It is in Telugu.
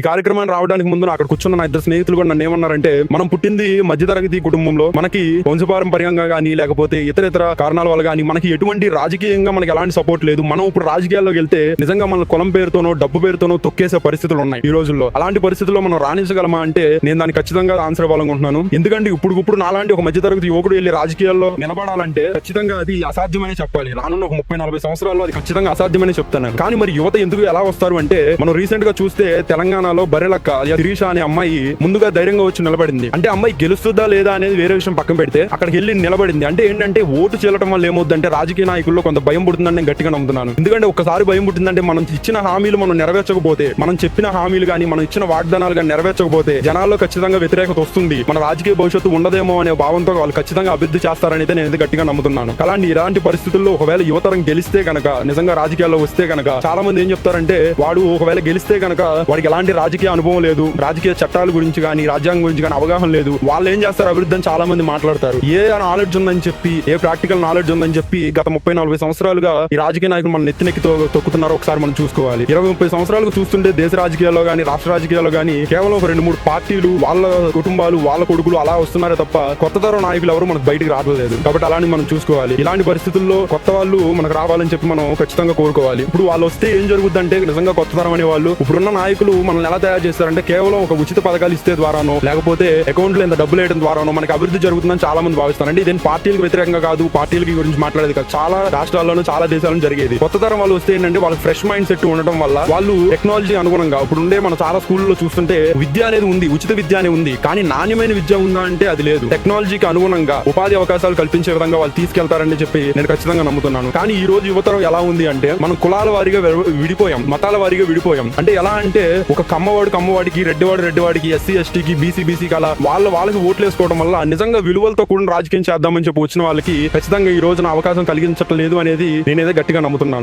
ఈ కార్యక్రమాన్ని రావడానికి ముందు అక్కడ కూర్చున్న నా ఇద్దరు స్నేహితులు కూడా నన్ను ఏమన్నారంటే మనం పుట్టింది మధ్యతరగతి కుటుంబంలో మనకి వంశపారంపర్యంగా కానీ లేకపోతే ఇతర ఇతర కారణాల వల్ల కానీ మనకి ఎటువంటి రాజకీయంగా మనకి ఎలాంటి సపోర్ట్ లేదు. మనం ఇప్పుడు రాజకీయాల్లోకి వెళ్తే నిజంగా మన కులం పేరుతోనో డబ్బు పేరుతోనో తొక్కేసే పరిస్థితులు ఉన్నాయి ఈ రోజుల్లో. అలాంటి పరిస్థితుల్లో మనం రాణించగలమా అంటే నేను దానికి ఖచ్చితంగా ఆన్సర్ ఇవ్వాలనుకుంటున్నాను. ఎందుకంటే ఇప్పుడు ఇప్పుడు నాలాంటి ఒక మధ్యతరగతి యువకుడు వెళ్ళి రాజకీయాల్లో నిలబడాలంటే ఖచ్చితంగా అది అసాధ్యమనే చెప్పాలి. రానున్న ఒక ముప్పై నలభై సంవత్సరాల్లో అది ఖచ్చితంగా అసాధ్యమనే చెప్తాను కానీ మరి యువత ఎందుకు ఎలా వస్తారు అంటే మనం రీసెంట్గా చూస్తే తెలంగాణ తెలంగాణలో బరెలక్క శిరీష అనే అమ్మాయి ముందుగా ధైర్యంగా వచ్చి నిలబడింది. అంటే అమ్మాయి గెలుస్తుందా లేదా అనేది వేరే విషయం పక్కన పెడితే అక్కడికి వెళ్ళి నిలబడింది. అంటే ఏంటంటే ఓటు చేయడం వల్ల ఏమవుతుందంటే రాజకీయ నాయకుల్లో కొంత భయం పుడుతుందని నేను గట్టిగా నమ్ముతున్నాను. ఎందుకంటే ఒకసారి భయం పుట్టిందంటే మనం ఇచ్చిన హామీలు మనం నెరవేర్చకపోతే మనం చెప్పిన హామీలు కానీ మనం ఇచ్చిన వాగ్దానాలు కానీ నెరవేర్చకపోతే జనాల్లో ఖచ్చితంగా వ్యతిరేకత వస్తుంది. మన రాజకీయ భవిష్యత్తు ఉండదేమో అనే భావంతో వాళ్ళు ఖచ్చితంగా అభివృద్ధి చేస్తారని అయితే నేను గట్టిగా నమ్ముతున్నాను. అలాంటి ఇలాంటి పరిస్థితుల్లో ఒకవేళ యువతరం గెలిస్తే గనక నిజంగా రాజకీయాల్లో వస్తే గనక చాలా మంది ఏం చెప్తారంటే వాడు ఒకవేళ గెలిస్తే గనక వాడికి ఎలాంటి రాజకీయ అనుభవం లేదు. రాజకీయ చట్టాల గురించి కానీ రాజ్యాంగం గురించి కానీ అవగాహన లేదు. వాళ్ళు ఏం చేస్తారు? అభివృద్ధి అని చాలా మంది మాట్లాడతారు. ఏ నాలెడ్జ్ ఉందని చెప్పి ఏ ప్రాక్టికల్ నాలెడ్జ్ ఉందని చెప్పి గత ముప్పై నలభై సంవత్సరాలుగా ఈ రాజకీయ నాయకులు మన నెత్తినెక్కి తొక్కుతున్నారు ఒకసారి మనం చూసుకోవాలి. ఇరవై ముప్పై సంవత్సరాలకు చూస్తుంటే దేశ రాజకీయాల్లో కానీ రాష్ట్ర రాజకీయాల్లో కానీ కేవలం ఒక రెండు మూడు పార్టీలు వాళ్ళ కుటుంబాలు వాళ్ళ కొడుకులు అలా వస్తున్నారే తప్ప కొత్త తరం నాయకులు ఎవరు మనకు బయటకు రావట్లేదు. కాబట్టి అలాంటి మనం చూసుకోవాలి. ఇలాంటి పరిస్థితుల్లో కొత్త వాళ్ళు మనకు రావాలని చెప్పి మనం ఖచ్చితంగా కోరుకోవాలి. ఇప్పుడు వాళ్ళు వస్తే ఏం జరుగుతుందంటే నిజంగా కొత్త తరం అనే వాళ్ళు ఇప్పుడున్న నాయకులు మన మనల్ని ఎలా తయారు చేస్తారంటే కేవలం ఒక ఉచిత పథకాలు ఇస్తే ద్వారానో లేకపోతే అకౌంట్లో ఇంత డబ్బులు వేయడం ద్వారానో మనకి అభివృద్ధి జరుగుతుందని చాలా మంది భావిస్తారు ఇదేం పార్టీలకు వ్యతిరేకంగా కాదు పార్టీలకి గురించి మాట్లాడేది కాదు. చాలా రాష్ట్రాల్లోనూ చాలా దేశాలను జరిగేది. కొత్త తరం వాళ్ళు వస్తే ఏంటంటే వాళ్ళు ఫ్రెష్ మైండ్ సెట్ ఉండడం వల్ల వాళ్ళు టెక్నాలజీ అనుగుణంగా ఇప్పుడు ఉండే మన చాలా స్కూల్లో చూస్తుంటే విద్య అనేది ఉంది ఉచిత విద్య అనేది ఉంది కానీ నాణ్యమైన విద్య ఉందా అంటే అది లేదు. టెక్నాలజీకి అనుగుణంగా ఉపాధి అవకాశాలు కల్పించే విధంగా వాళ్ళు తీసుకెళ్తారని చెప్పి నేను ఖచ్చితంగా నమ్ముతున్నాను. కానీ ఈ రోజు యువతరం ఎలా ఉంది అంటే మనం కులాల వారిగా విడిపోయాం మతాల వారిగా విడిపోయాం. అంటే ఎలా అంటే ఒక కమ్మవాడు కమ్మవాడికి రెడ్డివాడు రెడ్డివాడికి ఎస్సీ ఎస్టీకి బీసీ బీసీకి అలా వాళ్ళ వాళ్ళకి ఓట్లు వేసుకోవడం వల్ల నిజంగా విలువలతో కూడిన రాజకీయం చేద్దామని చెప్పి వచ్చిన వాళ్ళకి ఖచ్చితంగా ఈ రోజున అవకాశం కలిగించట్లేదు అనేది నేనైతే గట్టిగా నమ్ముతున్నాను.